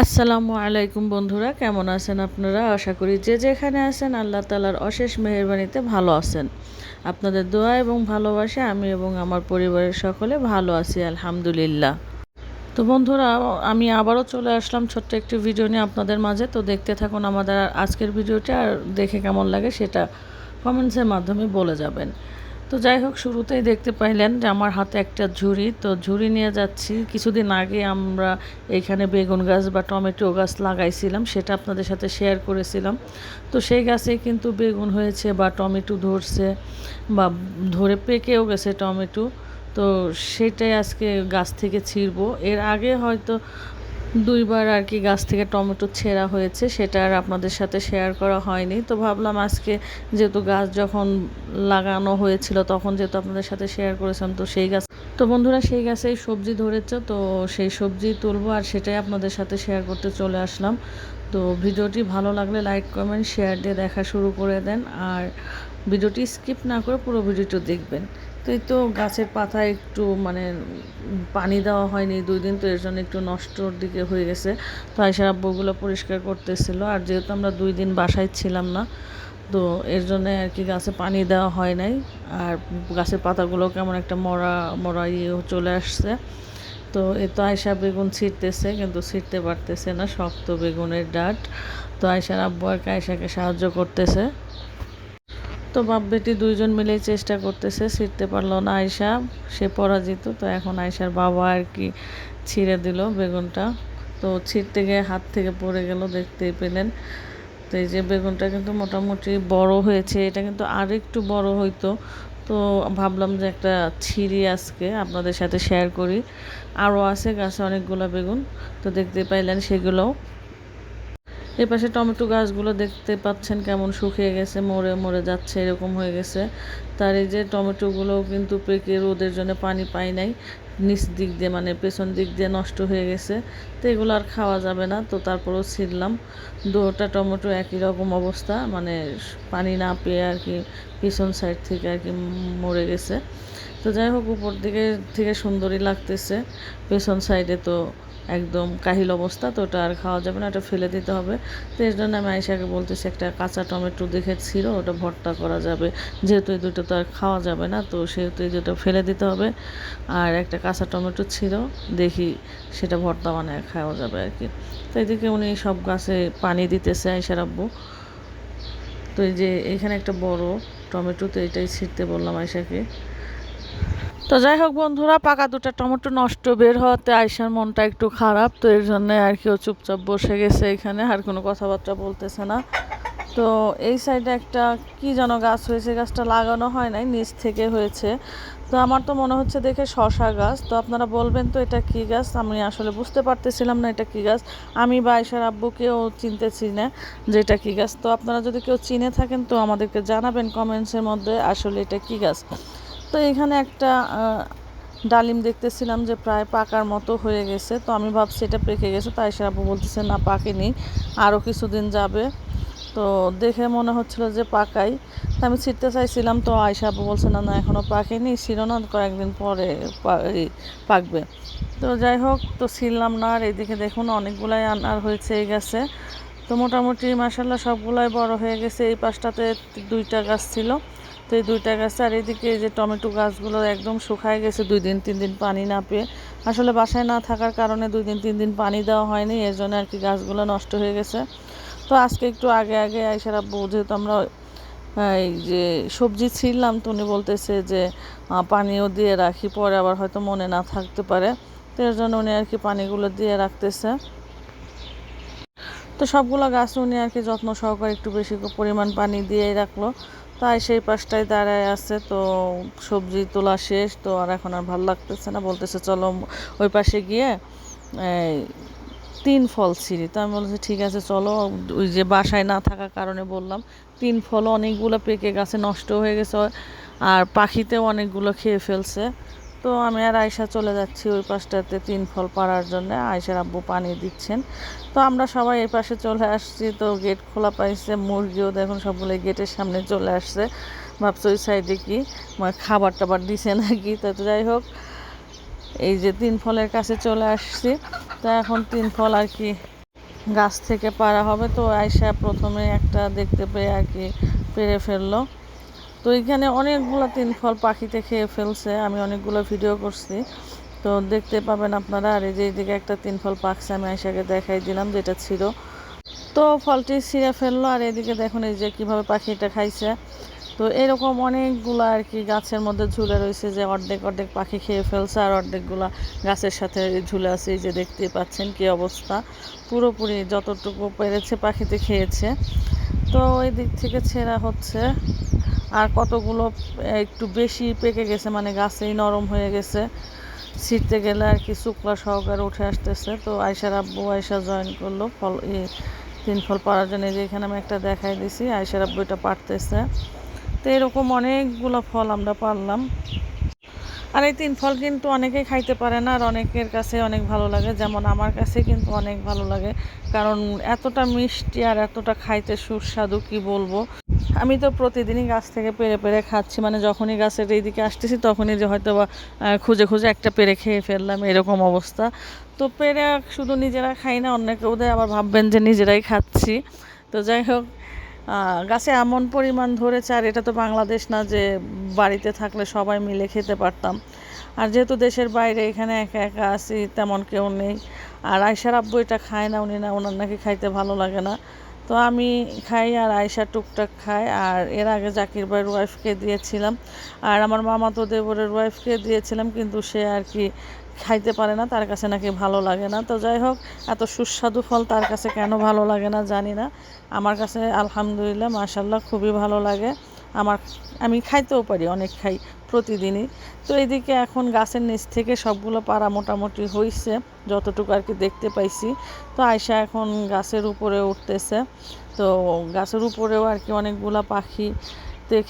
আসসালামু আলাইকুম বন্ধুরা, কেমন আছেন আপনারা? আশা করি যে যেখানে আছেন আল্লাহ তালার অশেষ মেহরবানিতে ভালো আছেন। আপনাদের দোয়া এবং ভালোবাসা, আমি এবং আমার পরিবারের সকলে ভালো আছি, আলহামদুলিল্লাহ। তো বন্ধুরা, আমি আবারও চলে আসলাম ছোট্ট একটি ভিডিও নিয়ে আপনাদের মাঝে। তো দেখতে থাকুন আমাদের আজকের ভিডিওটা আর দেখে কেমন লাগে সেটা কমেন্টসের মাধ্যমে বলে যাবেন। তো যাই হোক, শুরুতেই দেখতে পাইলেন যে আমার হাতে একটা ঝুড়ি। তো ঝুড়ি নিয়ে যাচ্ছি। কিছুদিন আগে আমরা এইখানে বেগুন গাছ বা টমেটো গাছ লাগাইছিলাম, সেটা আপনাদের সাথে শেয়ার করেছিলাম। তো সেই গাছে কিন্তু বেগুন হয়েছে বা টমেটো ধরছে বা ধরে পেকেও গেছে টমেটো। তো সেটাই আজকে গাছ থেকে ছিঁড়বো। এর আগে হয়তো দুইবার আর কি গাছ থেকে টমেটো ছেঁড়া হয়েছে, সেটা আর আপনাদের সাথে শেয়ার করা হয়নি। তো ভাবলাম আজকে যেহেতু গাছ যখন লাগানো হয়েছিল, তখন যেহেতু আপনাদের সাথে শেয়ার করেছিলাম, তো সেই গাছ তো বন্ধুরা, সেই গাছেই সবজি ধরেছে, তো সেই সবজি তুলবো আর সেটাই আপনাদের সাথে শেয়ার করতে চলে আসলাম। তো ভিডিওটি ভালো লাগলে লাইক কমেন্ট শেয়ার দিয়ে দেখা শুরু করে দেন। আর ভিডিওটি স্কিপ না করে পুরো ভিডিওটি দেখবেন। তো এই তো গাছের পাতা একটু মানে পানি দেওয়া হয়নি, দুই দিন তো এর জন্য একটু নষ্টর দিকে হয়ে গেছে। তো আয়সার আব্বুগুলো পরিষ্কার করতেছিল। আর যেহেতু আমরা দুই দিন বাসায় ছিলাম না, তো এর জন্য আর কি গাছে পানি দেওয়া হয় নাই। আর গাছের পাতাগুলো কেমন একটা মরা মরা ইয়ে চলে আসছে। তো এ তো আয়সা বেগুন ছিঁড়তেছে, কিন্তু ছিঁড়তে পারতেছে না, শক্ত বেগুনের ডাট। তো আয়সার আব্বু আর কি আয়সাকে সাহায্য করতেছে। তো বাপ বেটি দুইজন মিলেই চেষ্টা করতেছে, ছিঁড়তে পারল না আয়সা সে পরাজিত, তো এখন আয়সার বাবা আর কি ছিঁড়ে দিল বেগুনটা। তো ছিঁড়তে গিয়ে হাত থেকে পড়ে গেল দেখতেই পেলেন। তো এই যে বেগুনটা কিন্তু মোটামুটি বড় হয়েছে, এটা কিন্তু আর একটু বড় হইতো। তো ভাবলাম যে একটা ছিঁড়ি আজকে আপনাদের সাথে শেয়ার করি। আরও আছে গাছে অনেকগুলো বেগুন, তো দেখতে পাইলেন সেগুলোও। এ পাশে টমেটো গাছগুলো দেখতে পাচ্ছেন কেমন শুকিয়ে গেছে, মরে মরে যাচ্ছে, এরকম হয়ে গেছে। তার এই যে টমেটোগুলো কিন্তু পেকে রোদের জন্য পানি পাই নাই, নিচ দিক দিয়ে মানে পেছন দিক দিয়ে নষ্ট হয়ে গেছে। তো এগুলো আর খাওয়া যাবে না, তো তারপরেও ছিঁড়লাম। দুটা টমেটো একই রকম অবস্থা মানে পানি না পেয়ে আর কি পিছন সাইড থেকে আর কি মরে গেছে। তো যাই হোক, উপর দিকে থেকে সুন্দরই লাগতেছে, পেছন সাইডে তো একদম কাহিল অবস্থা, তো ওটা আর খাওয়া যাবে না, ওটা ফেলে দিতে হবে। তো এর জন্য আমি আয়সাকে বলতেছি, একটা কাঁচা টমেটো দেখে ছিল, ওটা ভর্তা করা যাবে। যেহেতু এই দুটো তো আর খাওয়া যাবে না, তো সেহেতু এই দুটো ফেলে দিতে হবে। আর একটা কাঁচা টমেটো ছিল, দেখি সেটা ভর্তা বানায় খাওয়া যাবে আর কি। তো এদিকে উনি সব গাছে পানি দিতেছে আয়সার আব্বু। তো এই যে এখানে একটা বড় টমেটো, তো এটাই ছিঁড়তে বললাম আয়সাকে তো যাই হোক বন্ধুরা, পাকা দুটা টমেটো নষ্ট বের হওয়াতে আয়সার মনটা একটু খারাপ, তো এর জন্য আর কেউ চুপচাপ বসে গেছে এখানে, আর কোনো কথাবার্তা বলতেছে না। তো এই সাইডে একটা কি যেন গাছ হয়েছে, গাছটা লাগানো হয় নাই, নিচ থেকে হয়েছে। তো আমার তো মনে হচ্ছে দেখে শশা গাছ, তো আপনারা বলবেন তো এটা কি গাছ? আমি আসলে বুঝতে পারতেছিলাম না এটা কি গাছ। আমি বা আয়সার আব্বুকেও চিনতেছি না যে এটা কী গাছ। তো আপনারা যদি কেউ চিনে থাকেন তো আমাদেরকে জানাবেন কমেন্টসের মধ্যে আসলে এটা কী গাছ। তো এখানে একটা ডালিম দেখতেছিলাম যে প্রায় পাকার মতো হয়ে গেছে। তো আমি ভাবছি এটা পেকে গেছে। তাই সে আপু বলতেছে, না, পাকেনি আরও কিছুদিন যাবে। তো দেখে মনে হচ্ছিল যে পাকাই। তো আমি ছিটতে চাইছিলাম, তো আয়সা আপু বলছে, না না এখনও পাকেনি, ছিল কয়েকদিন পরে পাকবে। তো যাই হোক, তো ছিললাম না, আর এইদিকে দেখুন অনেকগুলাই আনার হয়েছে, এই গাছে। তো মোটামুটি মাসাল্লাহ সবগুলাই বড় হয়ে গেছে। এই পাশটাতে দুইটা গাছ ছিল। তো এই দুইটা গাছ আর এদিকে যে টমেটো গাছগুলো একদম শুকায় গেছে, দুই দিন, তিন দিন পানি না পেয়ে। আসলে বাসায় না থাকার কারণে দুই দিন, তিন দিন পানি দেওয়া হয়নি, এর জন্য আর কি গাছগুলো নষ্ট হয়ে গেছে। তো আজকে একটু আগে আগে আইসারা যেহেতু আমরা এই যে সবজি ছিললাম তো উনি বলতেছে যে পানিও দিয়ে রাখি, পরে আবার হয়তো মনে না থাকতে পারে। তো এর জন্য উনি আর কি পানিগুলো দিয়ে রাখতেছে। তো সবগুলো গাছ উনি আর কি যত্ন সহকারে একটু বেশি পরিমাণ পানি দিয়ে রাখল। তাই সেই পাশটায় দাঁড়ায় আছে, তো সবজি তোলা শেষ, তো আর এখন আর ভালো লাগতেছে না। বলতেছে, চলো ওই পাশে গিয়ে তিন ফল ছিঁড়ি। তো আমি বলছি ঠিক আছে, চলো। ওই যে বাসায় না থাকার কারণে বললাম, তিন ফল অনেকগুলো পেকে গাছে, নষ্ট হয়ে গেছে। আর পাখিতেও অনেকগুলো খেয়ে ফেলছে। তো আমি আর আয়সা চলে যাচ্ছি ওই পাশটাতে তিন ফল পাড়ার জন্য। আয়সার আব্বু পানি দিচ্ছেন। তো আমরা সবাই এই পাশে চলে আসছি। তো গেট খোলা পাইছে, মুরগিও দেখুন সবগুলো গেটের সামনে চলে আসছে। ভাবছি ওই সাইডে কি? খাবার টাবার দিছে নাকি? তো যাই হোক, এই যে তিন ফলের কাছে চলে আসছি। তো এখন তিন ফল আর কি গাছ থেকে পাড়া হবে। তো আয়সা প্রথমে একটা দেখতে পেয়ে আর কি পেরে ফেলল। তো এখানে অনেকগুলো তিন ফল পাখিতে খেয়ে ফেলছে, আমি অনেকগুলো ভিডিও করছি। তো দেখতে পাবেন আপনারা, আর এই যে এইদিকে একটা তিন ফল পাকছে, আমি আয়সাকে দেখাই দিলাম যেটা ছিল। তো ফলটি ছিঁড়ে ফেলল, আর এদিকে দেখুন এই যে কীভাবে পাখিটা খাইছে। তো এরকম অনেকগুলো আর কি গাছের মধ্যে ঝুলে রয়েছে যে অর্ধেক অর্ধেক পাখি খেয়ে ফেলছে, আর অর্ধেকগুলো গাছের সাথে ঝুলে আছে, এই যে দেখতেই পাচ্ছেন কি অবস্থা। পুরোপুরি যতটুকু পেরেছে পাখিতে খেয়েছে। তো ওই দিক থেকে ছেঁড়া হচ্ছে। আর কতগুলো একটু বেশি পেকে গেছে মানে গাছেই নরম হয়ে গেছে। ছিটতে গেলে আর কি শুক্লা সহকারে উঠে আসতেছে। তো আয়সার আব্বু আয়সা জয়েন করল, ফল তিন ফল পাড়ার জন্য। যে এখানে আমি একটা দেখাই দিছি আয়সার আব্বু এটা পারতেছে তো এরকম অনেকগুলো ফল আমরা পারলাম। আর এই তিন ফল কিন্তু অনেকেই খাইতে পারে না, আর অনেকের কাছে অনেক ভালো লাগে। যেমন আমার কাছে কিন্তু অনেক ভালো লাগে। কারণ এতটা মিষ্টি আর এতটা খাইতে সুস্বাদু, কি বলব? আমি তো প্রতিদিনই গাছ থেকে পেরে পেরে খাচ্ছি মানে যখনই গাছের এইদিকে আসতেছি তখনই যে হয়তো বা খুঁজে খুঁজে একটা পেরে খেয়ে ফেললাম, এরকম অবস্থা। তো পেরে শুধু নিজেরা খাই না অনেকে ওদের আবার ভাববেন যে নিজেরাই খাচ্ছি। তো যাই হোক গাছে এমন পরিমাণ ধরেছে, আর এটা তো বাংলাদেশ না যে বাড়িতে থাকলে সবাই মিলে খেতে পারতাম। আর যেহেতু দেশের বাইরে এখানে একা একা আছি, তেমন কেউ নেই। আর আয়সার আব্বু এটা খায় না, উনি না, ওনার নাকি খাইতে ভালো লাগে না। তো আমি খাই আর আয়সা টুকটাক খায়। আর এর আগে জাকির ভাইয়ের ওয়াইফকে দিয়েছিলাম। আর আমার মামা তো দেবরের ওয়াইফকে দিয়েছিলাম, কিন্তু সে আর কি খাইতে পারে না, তার কাছে নাকি ভালো লাগে না। তো যাই হোক, এত সুস্বাদু ফল তার কাছে কেন ভালো লাগে না জানি না। আমার কাছে আলহামদুলিল্লাহ মাশাল্লাহ খুবই ভালো লাগে। আমার, আমি খাইতেও পারি, অনেক খাই। প্রতিদিনই। তো এদিকে এখন গাছের নিচ থেকে সবগুলো পাড়া মোটামুটি হয়েছে যতটুকু আর কি দেখতে পাইছি। তো আয়সা এখন গাছের উপরে উঠতেছে। তো গাছের উপরেও আর কি অনেকগুলো পাখি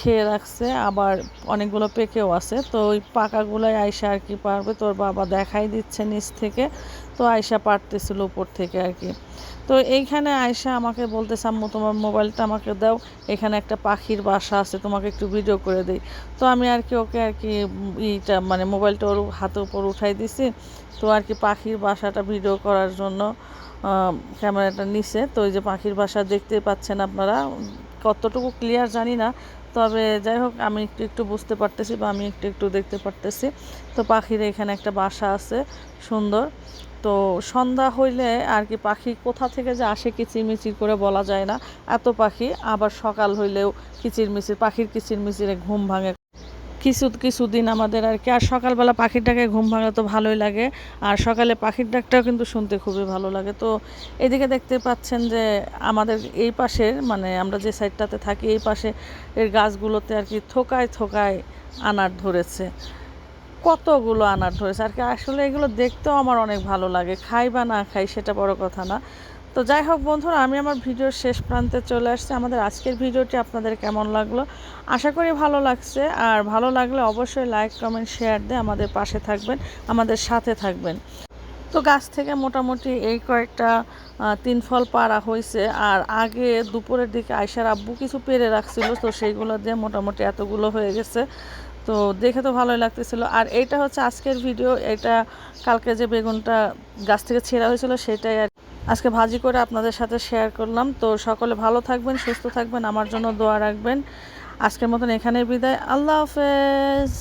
খেয়ে রাখছে, আবার অনেকগুলো পেকেও আছে। তো ওই পাকাগুলোই আয়সা আর কি পারবে, তোর বাবা দেখাই দিচ্ছে নিচ থেকে। তো আয়সা পারতেছিল উপর থেকে আর কি। তো এইখানে আয়সা আমাকে বলতে আম্মু, তোমার মোবাইলটা আমাকে দাও, এখানে একটা পাখির বাসা আছে, তোমাকে একটু ভিডিও করে দিই। তো আমি আর কি ওকে আর কি ইটা মানে মোবাইলটা ওর হাতের উপর উঠাই দিছি। তো আর কি পাখির বাসাটা ভিডিও করার জন্য ক্যামেরাটা নিছে তো ওই যে পাখির বাসা দেখতে পাচ্ছেন আপনারা। কতটুকু ক্লিয়ার জানি না তবে যাই হোক, আমি একটু একটু বুঝতে পারতেছি বা আমি একটু একটু দেখতে পারতেছি। তো পাখির এখানে একটা বাসা আছে, সুন্দর। তো সন্ধ্যা হইলে আর কি পাখি কোথা থেকে যে আসে কিচিরমিচির করে বলা যায় না। এত পাখি, আবার সকাল হইলেও কিচিরমিচির, পাখির কিচিরমিচিরে ঘুম ভাঙে কিছু কিছুদিন আমাদের আর কি। আর সকালবেলা পাখির ডাকে ঘুম ভাঙলে তো ভালোই লাগে। আর সকালে পাখির ডাকটাও কিন্তু শুনতে খুবই ভালো লাগে। তো এদিকে দেখতে পাচ্ছেন যে আমাদের এই পাশের মানে আমরা যে সাইডটাতে থাকি, এই পাশে এর গাছগুলোতে আর কি থোকায় থোকায় আনার ধরেছে। কতগুলো আনার ধরেছে। আর কি আসলে এগুলো দেখতেও আমার অনেক ভালো লাগে। খাই বা না খাই সেটা বড় কথা না। তো যাই হোক বন্ধুরা, আমি আমার ভিডিওর শেষ প্রান্তে চলে আসছি। আমাদের আজকের ভিডিওটি আপনাদের কেমন লাগল? আশা করি ভালো লাগছে। আর ভালো লাগলে অবশ্যই লাইক কমেন্ট শেয়ার দিয়ে আমাদের পাশে থাকবেন, আমাদের সাথে থাকবেন। তো গাছ থেকে মোটামুটি এই কয়েকটা তিন ফল পাড়া হয়েছে। আর আগে দুপুরের দিকে আয়সার আব্বু কিছু পেরে রাখছিল, তো সেইগুলো দিয়ে মোটামুটি এতগুলো হয়ে গেছে। তো দেখে তো ভালোই লাগতেছিল। আর এইটা হচ্ছে আজকের ভিডিও। এটা কালকে যে বেগুনটা গাছ থেকে ছেঁড়া হয়েছিল, সেটাই আর আজকে ভাজি করে আপনাদের সাথে শেয়ার করলাম। তো সকলে ভালো থাকবেন, সুস্থ থাকবেন, আমার জন্য দোয়া রাখবেন। আজকের মতন এখানে বিদায়। আল্লাহ হাফেজ।